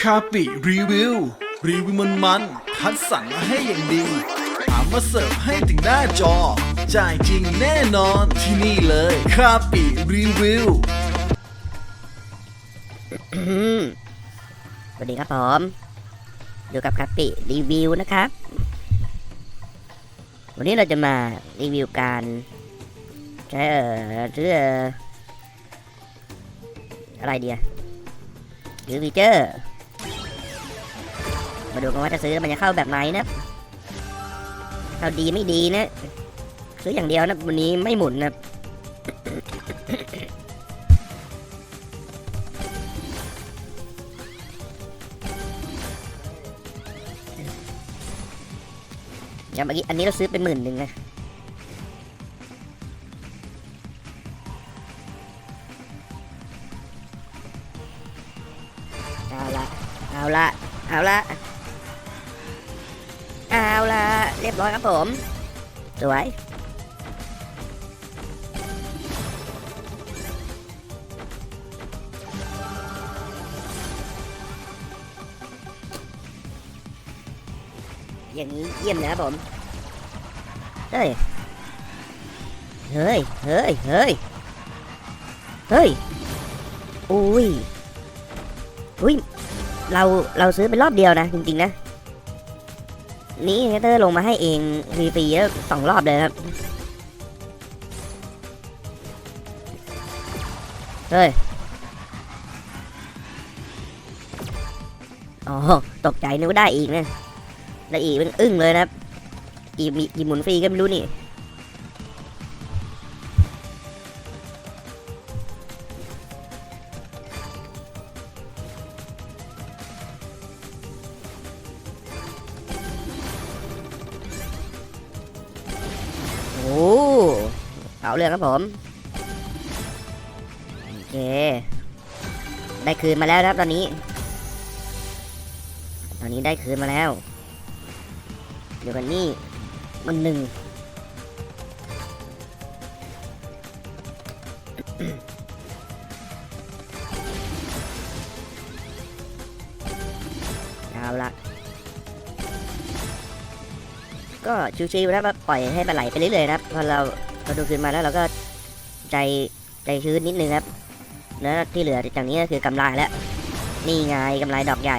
คาปิรีวิว รีวิวมันมันคัดสรรมาให้อย่างดีหามมาเสิร์ฟให้ถึงหน้าจอ จ่ายจริงแน่นอนที่นี่เลยคาปิรีวิวสวัสดีครับผม อยู่กับคัปปิรีวิวนะครับ วันนี้เราจะมารีวิวการใช้เอ่อซื้อเอ่ออะไรเดีย หรือฟีเจอร์ มาดูกันว่าจะซื้อมันจะเข้าแบบไหนนะเข้าดีไม่ดีนะ ซื้ออย่างเดียวนะวันนี้ไม่หมุนนะอย่างเมื่อกี้อันนี้เราซื้อเป็นหมื่นหนึ่งนะ เอาละเอาละเอาละเรียบร้อยครับผม สวยอย่างนี้เยี่ยมนะครับผม เฮ้ย เฮ้ย เฮ้ย เฮ้ย เฮ้ย อุ้ย อุ้ย เราเราซื้อเป็นรอบเดียวนะ จริงๆนะ นี่แฮเตอร์ลงมาให้เองฟรีๆแล้วสองรอบเลยครับ เฮ้ยอ๋อตกใจนึกว่าได้อีกนะแล้อีกเป็นอึ้งเลยนะครับอีกมีกี่หมุนฟรีก็ไม่รู้นี่ เอาเรื่องครับผมโอเคได้คืนมาแล้วครับตอนนี้ ตอนนี้ได้คืนมาแล้วเดี๋ยวกันนี่มันหนึ่งเอาละก็ชิวๆนะครับปล่อยให้มันไหลไปเรื่อยๆนะครับพอเรา พอดูขึ้นมาแล้วเราก็ใจใจชื้นนิดนึงครับ แล้วที่เหลือจากนี้ก็คือกำไรแล้ว นี่ไงกำไรดอกใหญ่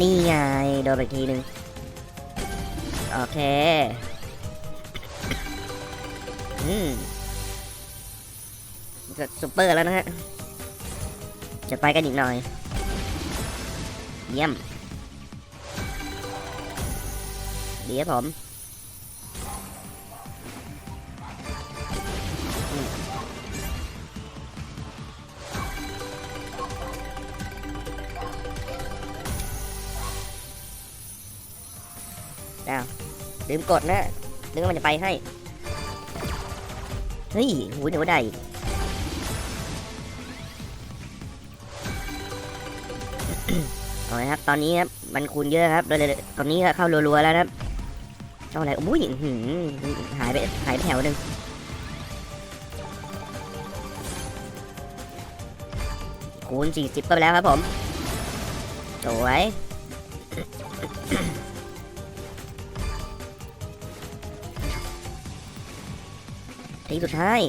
นี่ไงโดนไปทีนึง โอเค อืมก็ซุปเปอร์แล้วนะฮะ จะไปกันอีกหน่อย เยี่ยมดีครับผม อ้าวลืมกดนะนึกว่ามันจะไปให้ เฮ้ยหูเดี๋ยวได้เอาละครับ ตอนนี้ครับ มันคูณเยอะครับ โดยตอนนี้ก็เข้ารัวๆแล้วครับเท่าไหร่อุ้ยหือหายไปหายไปแถวหนึ่งคูณสี่สิบก็ไปแล้วครับผม สวย ทีสุดท้าย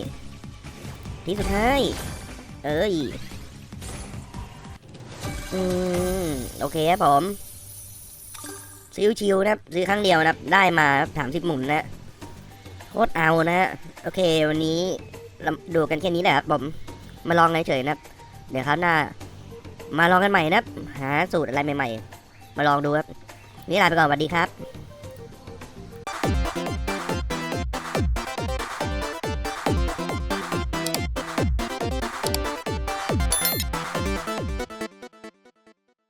ทีสุดท้าย เอ้ย อืม โอเคครับผมซิวชิวนะครับซื้อครั้งเดียวนะครับได้มาสามสิบหมุนนะโคตรเอานะฮะโอเค วันนี้เราดูกันแค่นี้แหละครับผม มาลองเฉยๆนะเดี๋ยวคราวหน้า มาลองกันใหม่นะหาสูตรอะไรใหม่ ๆ มาลองดูครับ นี่ลาไปก่อนสวัสดีครับ